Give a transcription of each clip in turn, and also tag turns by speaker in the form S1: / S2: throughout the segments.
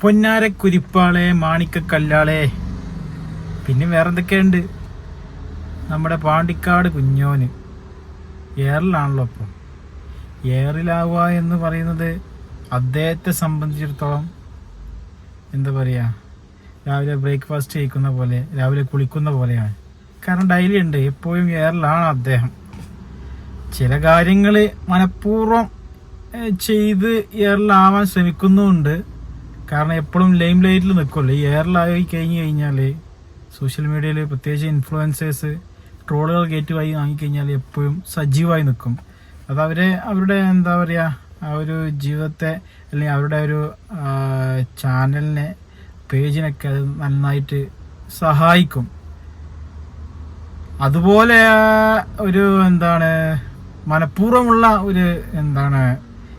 S1: പൊന്നാര കുരിപ്പാളെ മാണിക്കക്കല്ലാളെ. പിന്നെ വേറെ എന്തൊക്കെയുണ്ട് നമ്മുടെ പാണ്ടിക്കാട് കുഞ്ഞോന്. എയറിലാണല്ലോ ഇപ്പം എയറിലാവുക എന്ന് പറയുന്നത് അദ്ദേഹത്തെ സംബന്ധിച്ചിടത്തോളം എന്താ പറയുക രാവിലെ ബ്രേക്ക്ഫാസ്റ്റ് കഴിക്കുന്ന പോലെ രാവിലെ കുളിക്കുന്ന പോലെയാണ്. കാരണം ഡെയിലി ഉണ്ട് എപ്പോഴും എയറിലാണ് അദ്ദേഹം. ചില കാര്യങ്ങൾ മനഃപൂർവം ചെയ്ത് എയറിലാവാൻ ശ്രമിക്കുന്നുമുണ്ട്. കാരണം എപ്പോഴും ലൈം ലൈറ്റിൽ നിൽക്കുമല്ലോ ഈ എയറിലായി കഴിഞ്ഞ് കഴിഞ്ഞാൽ സോഷ്യൽ മീഡിയയിൽ പ്രത്യേകിച്ച് ഇൻഫ്ലുവൻസേഴ്സ് ട്രോളുകൾ കയറ്റുമായി വാങ്ങിക്കഴിഞ്ഞാൽ എപ്പോഴും സജീവമായി നിൽക്കും അത് അവരെ അവരുടെ എന്താ പറയുക ആ ഒരു ജീവിതത്തെ അല്ലെങ്കിൽ അവരുടെ ഒരു ചാനലിനെ പേജിനൊക്കെ അത് നന്നായിട്ട് സഹായിക്കും. അതുപോലെ ഒരു എന്താണ് മനഃപൂർവമുള്ള ഒരു എന്താണ്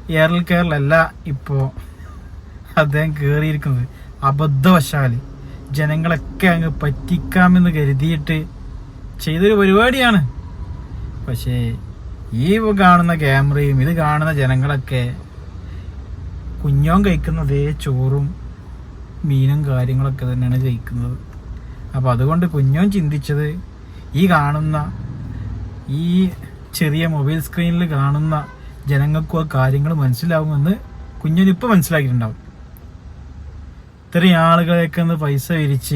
S1: എയർൽ കെയറിലല്ല ഇപ്പോൾ അദ്ദേഹം കയറിയിരിക്കുന്നത് അബദ്ധവശാൽ. ജനങ്ങളൊക്കെ അങ്ങ് പറ്റിക്കാമെന്ന് കരുതിയിട്ട് ചെയ്തൊരു പരിപാടിയാണ്. പക്ഷേ ഈ കാണുന്ന ക്യാമറയും ഇത് കാണുന്ന ജനങ്ങളൊക്കെ കുഞ്ഞോൻ കഴിക്കുന്നതേ ചോറും മീനും കാര്യങ്ങളൊക്കെ തന്നെയാണ് കഴിക്കുന്നത്. അപ്പോൾ അതുകൊണ്ട് കുഞ്ഞോൻ ചിന്തിച്ചത് ഈ കാണുന്ന ഈ ചെറിയ മൊബൈൽ സ്ക്രീനിൽ കാണുന്ന ജനങ്ങൾക്കും ആ കാര്യങ്ങൾ മനസ്സിലാവുമെന്ന് കുഞ്ഞിനിപ്പോൾ മനസ്സിലാക്കിയിട്ടുണ്ടാവും. ഇത്രയും ആളുകളെയൊക്കെ ഒന്ന് പൈസ വിരിച്ച്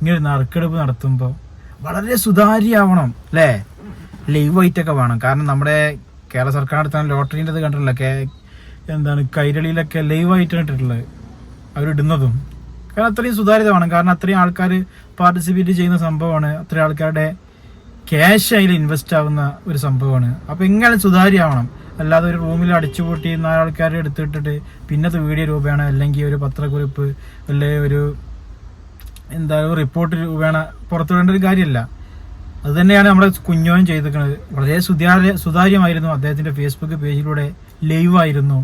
S1: ഇങ്ങനെ നറുക്കെടുപ്പ് നടത്തുമ്പോൾ വളരെ സുതാര്യമാവണം അല്ലേ? ലൈവ് ആയിട്ടൊക്കെ വേണം. കാരണം നമ്മുടെ കേരള സർക്കാർ അടുത്താണ് ലോട്ടറിന്റെ കണ്ടിട്ടില്ല കേ എന്താണ് കൈരളിയിലൊക്കെ ലൈവായിട്ടാണ് ഇട്ടിട്ടുള്ളത് അവരിടുന്നതും. കാരണം അത്രയും സുതാര്യത വേണം കാരണം അത്രയും ആൾക്കാർ പാർട്ടിസിപ്പേറ്റ് ചെയ്യുന്ന സംഭവമാണ്. അത്രയും ആൾക്കാരുടെ ക്യാഷ് അതിൽ ഇൻവെസ്റ്റ് ആവുന്ന ഒരു സംഭവമാണ്. അപ്പോൾ എങ്ങനെ സുതാര്യമാവണം. അല്ലാതെ ഒരു റൂമിൽ അടിച്ചുപൂട്ടി നാല് ആൾക്കാരെ എടുത്തിട്ടിട്ട് പിന്നത്തെ വീഡിയോ രൂപേണ അല്ലെങ്കിൽ ഒരു പത്രക്കുറിപ്പ് അല്ലെങ്കിൽ ഒരു എന്താ ഒരു റിപ്പോർട്ട് രൂപേണ പുറത്തുവിടേണ്ട ഒരു കാര്യമല്ല അത് തന്നെയാണ് നമ്മുടെ കുഞ്ഞോൻ ചെയ്തിരിക്കുന്നത്. വളരെ സുതാര്യ സുതാര്യമായിരുന്നു അദ്ദേഹത്തിന്റെ ഫേസ്ബുക്ക് പേജിലൂടെ ലൈവ് ആയിരുന്നു.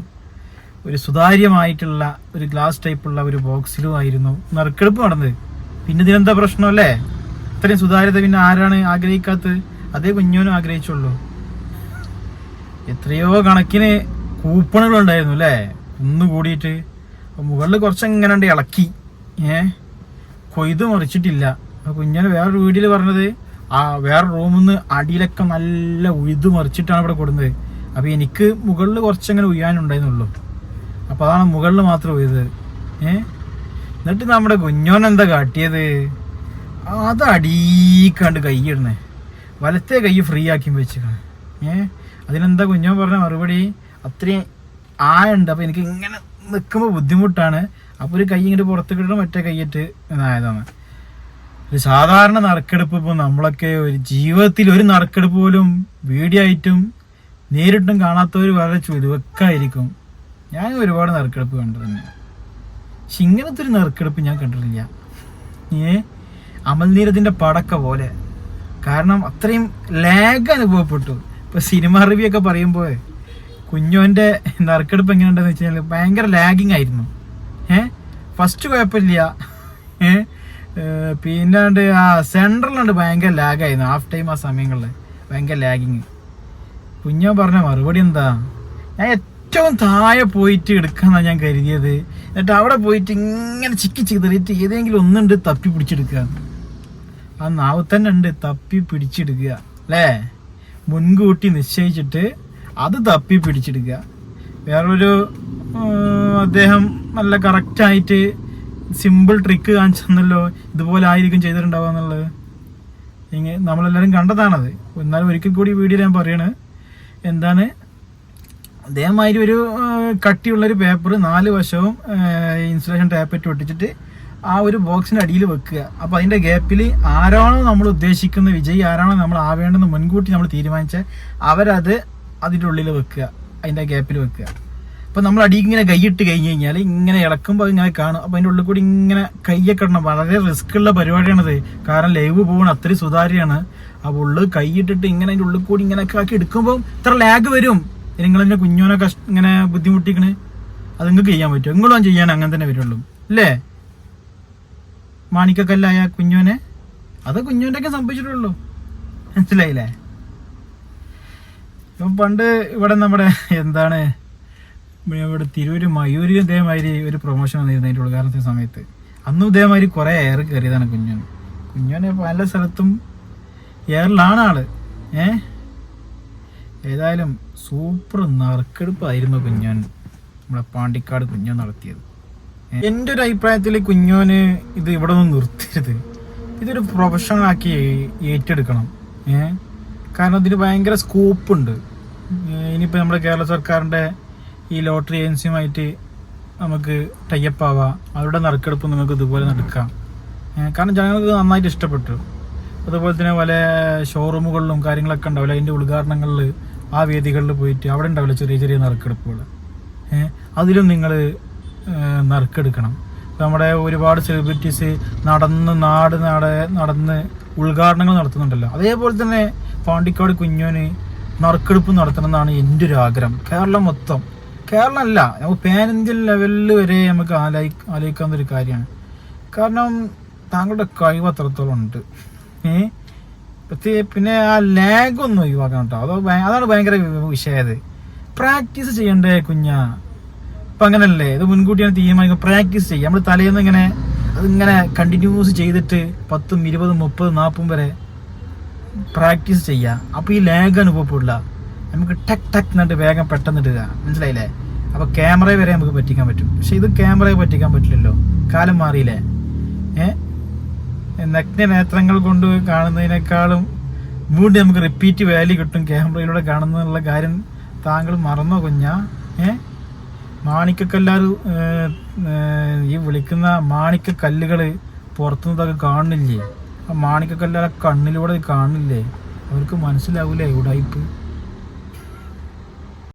S1: ഒരു സുതാര്യമായിട്ടുള്ള ഒരു ഗ്ലാസ് ടൈപ്പുള്ള ഒരു ബോക്സിലും ആയിരുന്നു. നറുക്കെടുപ്പ് നടന്നത്. പിന്നെ ഇതിനെന്താ പ്രശ്നമല്ലേ ഇത്രയും സുതാര്യത പിന്നെ ആരാണ് ആഗ്രഹിക്കാത്തത്? അതേ കുഞ്ഞോനും ആഗ്രഹിച്ചുള്ളൂ. എത്രയോ കണക്കിന് കൂപ്പണുകൾ ഉണ്ടായിരുന്നു അല്ലേ ഒന്ന് കൂടിയിട്ട് മുകളിൽ കുറച്ച് എങ്ങനെ ഉണ്ട് ഇളക്കി. ഏ? കൊയ്ത് മറിച്ചിട്ടില്ല. കുഞ്ഞനെ വേറൊരു വീഡിയോയിൽ പറഞ്ഞത്. ആ വേറെ റൂമിൽ നിന്ന് അടിയിലൊക്കെ നല്ല ഉഴുത് മറിച്ചിട്ടാണ് ഇവിടെ കൊടുന്നത്. അപ്പൊ എനിക്ക് മുകളിൽ കുറച്ചങ്ങനെ ഉയ്യാനുണ്ടായിരുന്നുള്ളൂ. അപ്പൊ അതാണ് മുകളിൽ മാത്രം ഉയ്തത് ഏ? എന്നിട്ട് നമ്മുടെ കുഞ്ഞോൻ എന്താ കാട്ടിയത്? അത് അടീക്കാണ്ട് കൈ ഇടണേ വലത്തെ കൈ ഫ്രീ ആക്കി വെച്ചിരിക്കണം. ഏ? അതിനെന്താ കുഞ്ഞോ പറഞ്ഞ മറുപടി? അത്രയും ആയുണ്ട് അപ്പൊ എനിക്ക് ഇങ്ങനെ നിൽക്കുമ്പോൾ ബുദ്ധിമുട്ടാണ്. അപ്പൊ ഒരു കൈ ഇങ്ങോട്ട് പുറത്തേക്ക് ഇടണം മറ്റേ കൈയിട്ട് ഇതായതാണ്. ഒരു സാധാരണ നറുക്കെടുപ്പ് ഇപ്പോൾ നമ്മളൊക്കെ ഒരു ജീവിതത്തിൽ ഒരു നറുക്കെടുപ്പ് പോലും വീഡിയോ ആയിട്ടും നേരിട്ടും കാണാത്തവർ വളരെ ചുരുവക്കായിരിക്കും ഞാൻ ഒരുപാട് നറുക്കെടുപ്പ് കണ്ടു തന്നെ പക്ഷെ ഇങ്ങനത്തെ ഒരു നറുക്കെടുപ്പ് ഞാൻ കണ്ടിട്ടില്ല. ഏ? അമൽനീരത്തിന്റെ പടക്ക പോലെ. കാരണം അത്രയും ലാഗ് അനുഭവപ്പെട്ടു. ഇപ്പൊ സിനിമ റിവ്യൂ ഒക്കെ പറയുമ്പോൾ കുഞ്ഞോന്റെ നറുക്കെടുപ്പ് എങ്ങനെയുണ്ടെന്ന് വെച്ച് കഴിഞ്ഞാൽ ഭയങ്കര ലാഗിങ് ആയിരുന്നു. ഏ? ഫസ്റ്റ് കുഴപ്പമില്ല. ഏ? പിന്നാണ്ട് ആ സെൻട്രലുണ്ട് ഭയങ്കര ലാഗായിരുന്നു ഹാഫ് ടൈം ആ സമയങ്ങളിൽ ഭയങ്കര ലാഗിങ് കുഞ്ഞോ പറഞ്ഞ മറുപടി എന്താ? ഞാൻ ഏറ്റവും താഴെ പോയിട്ട് എടുക്കാന്നാ ഞാൻ കരുതിയത്. എന്നിട്ട് അവിടെ പോയിട്ട് ഇങ്ങനെ ചിക്കി ചിതറിയിട്ട് ഏതെങ്കിലും ഒന്നുണ്ട് തപ്പി പിടിച്ചെടുക്കുക. ആ നാവ് തന്നെ ഉണ്ട് തപ്പി പിടിച്ചെടുക്കുക. അല്ലേ? മുൻകൂട്ടി നിശ്ചയിച്ചിട്ട് അത് തപ്പി പിടിച്ചെടുക്കുക. വേറൊരു അദ്ദേഹം നല്ല കറക്റ്റായിട്ട് സിമ്പിൾ ട്രിക്ക് കാണിച്ചെന്നല്ലോ ഇതുപോലെ ആയിരിക്കും ചെയ്തിട്ടുണ്ടാവുക എന്നുള്ളത്. ഇങ്ങനെ നമ്മളെല്ലാവരും കണ്ടതാണത്. എന്നാലും ഒരിക്കൽ കൂടി വീഡിയോ ഞാൻ പറയണ് എന്താണ് അതേമാതിരി ഒരു കട്ടിയുള്ളൊരു പേപ്പർ നാല് വശവും ഇൻസുലേഷൻ ടാപ്പറ്റ് ഒട്ടിച്ചിട്ട് ആ ഒരു ബോക്സിന്റെ അടിയിൽ വെക്കുക. അപ്പൊ അതിന്റെ ഗ്യാപ്പിൽ ആരാണോ നമ്മൾ ഉദ്ദേശിക്കുന്ന വിജയി ആരാണോ നമ്മൾ ആവേണ്ടെന്ന് മുൻകൂട്ടി നമ്മൾ തീരുമാനിച്ച അവരത് അതിന്റെ ഉള്ളിൽ വെക്കുക അതിന്റെ ഗ്യാപ്പിൽ വെക്കുക. അപ്പൊ നമ്മൾ അടിയിൽ ഇങ്ങനെ കൈയിട്ട് കഴിഞ്ഞ് കഴിഞ്ഞാൽ ഇങ്ങനെ ഇളക്കുമ്പോൾ ഇങ്ങനെ കാണും. അപ്പൊ അതിന്റെ ഉള്ളിൽ കൂടി ഇങ്ങനെ കൈയൊക്കെ ഇടണം. വളരെ റിസ്ക് ഉള്ള പരിപാടിയാണത്. കാരണം ലൈവ് പോകണം അത്രയും സുതാര്യമാണ്. അപ്പോൾ ഉള്ളിൽ കൈയിട്ടിട്ട് ഇങ്ങനെ അതിന്റെ ഉള്ളിൽ കൂടി ഇങ്ങനെ ആക്കി എടുക്കുമ്പോൾ ഇത്ര ലാഗ് വരും. നിങ്ങൾ എന്നെ കുഞ്ഞോനെ കഷ്ട ഇങ്ങനെ ബുദ്ധിമുട്ടിക്കണേ. അത് നിങ്ങൾക്ക് ചെയ്യാൻ പറ്റും. നിങ്ങളും ചെയ്യാൻ അങ്ങനെ തന്നെ വരുള്ളൂ. അല്ലേ? മാണിക്കക്കല്ലായ കുഞ്ഞോനെ? അത് കുഞ്ഞോന്റെ ഒക്കെ സംഭവിച്ചിട്ടുള്ളൂ. മനസ്സിലായില്ലേ? ഇപ്പം പണ്ട് ഇവിടെ നമ്മുടെ എന്താണ് ഇവിടെ തിരൂര് മയൂര് ഇതേമാതിരി ഒരു പ്രൊമോഷൻ വന്നിരുന്നു അതിന്റെ ഉദ്ഘാടനത്തിന് സമയത്ത്. അന്നും ഇതേമാതിരി കുറേ എയർ കയറിയതാണ് കുഞ്ഞോന്. കുഞ്ഞോന് പല സ്ഥലത്തും എയറിലാണ് ആൾ. ഏ? ഏതായാലും സൂപ്പർ നറുക്കെടുപ്പായിരുന്നു കുഞ്ഞോൻ. നമ്മുടെ പാണ്ടിക്കാട് കുഞ്ഞോൻ നടത്തിയത്. എന്റെ ഒരു അഭിപ്രായത്തിൽ കുഞ്ഞോന് ഇത് ഇവിടെ നിന്ന് നിർത്തരുത്. ഇതൊരു പ്രൊഫഷണൽ ആക്കി ഏറ്റെടുക്കണം. ഏ? കാരണം ഇതിന് ഭയങ്കര സ്കോപ്പ് ഉണ്ട്. ഇനിയിപ്പോൾ നമ്മുടെ കേരള സർക്കാരിന്റെ ഈ ലോട്ടറി ഏജൻസിയുമായിട്ട് നമുക്ക് ടൈപ്പ് ആവാം. അവരുടെ നറുക്കെടുപ്പ് നമുക്ക് ഇതുപോലെ നടക്കാം. കാരണം ജനങ്ങൾക്ക് നന്നായിട്ട് ഇഷ്ടപ്പെട്ടു. അതുപോലെ തന്നെ പല ഷോറൂമുകളിലും കാര്യങ്ങളൊക്കെ ഉണ്ടാവില്ല? അതിന്റെ ഉദ്ഘാടനങ്ങളിൽ ആ വേദികളിൽ പോയിട്ട് അവിടെ ഉണ്ടാവില്ല ചെറിയ ചെറിയ നറുക്കെടുപ്പുകൾ ഏഹ് അതിലും നിങ്ങൾ നറുക്കെടുക്കണം. നമ്മുടെ ഒരുപാട് സെലിബ്രിറ്റീസ് നടന്ന് നാട് നാട് നടന്ന് ഉദ്ഘാടനങ്ങൾ നടത്തുന്നുണ്ടല്ലോ. അതേപോലെ തന്നെ പാണ്ടിക്കാട് കുഞ്ഞോന് നറുക്കെടുപ്പ് നടത്തണം എന്നാണ് എന്റെ ഒരു ആഗ്രഹം. കേരളം മൊത്തം. കേരളം അല്ല പാൻ ഇന്ത്യൻ ലെവലിൽ വരെ നമുക്ക് ആലോചി ആലോചിക്കാവുന്ന ഒരു കാര്യമാണ്. കാരണം താങ്കളുടെ കഴിവ് അത്രത്തോളം ഉണ്ട്. പിന്നെ ആ ലാഗ് ഒന്ന് ഒഴിവാക്കണം കേട്ടോ. അതോ അതാണ് ഭയങ്കര വിഷയത് പ്രാക്ടീസ് ചെയ്യണ്ടേ കുഞ്ഞാ? ഇപ്പൊ അങ്ങനല്ലേ? ഇത് മുൻകൂട്ടിയാണ് തീരുമാനിക്കുക. പ്രാക്ടീസ് ചെയ്യുക നമ്മൾ തലേന്ന് ഇങ്ങനെ അതിങ്ങനെ കണ്ടിന്യൂസ് ചെയ്തിട്ട് പത്തും ഇരുപതും മുപ്പതും നാൽപ്പതും വരെ പ്രാക്ടീസ് ചെയ്യുക അപ്പോൾ ഈ ലാഗ് അനുഭവപ്പെടില്ല. നമുക്ക് ടക്ക് ടക്ക് എന്നിട്ട് വേഗം പെട്ടെന്ന് ഇടുക. മനസ്സിലായില്ലേ? അപ്പോൾ ക്യാമറ വരെ നമുക്ക് പറ്റിക്കാൻ പറ്റും. പക്ഷെ ഇത് ക്യാമറയെ പറ്റിക്കാൻ പറ്റില്ലല്ലോ. കാലം മാറിയില്ലേ? ഏ? നഗ്ന നേത്രങ്ങൾ കൊണ്ട് കാണുന്നതിനേക്കാളും വീണ്ടും നമുക്ക് റിപ്പീറ്റ് വാല്യൂ കിട്ടും. ക്യാമറയിലൂടെ കാണുന്നുള്ള കാര്യം താങ്കൾ മറന്നോ കുഞ്ഞാ? ഏ? മാണിക്കക്കല്ലാറ് ഈ വിളിക്കുന്ന മാണിക്കക്കല്ലുകൾ പുറത്തുനിന്നതൊക്കെ കാണുന്നില്ലേ? ആ മാണിക്കക്കല്ലാരെ കണ്ണിലൂടെ കാണുന്നില്ലേ? അവർക്ക് മനസ്സിലാവില്ലേ ഉടായിപ്പ്?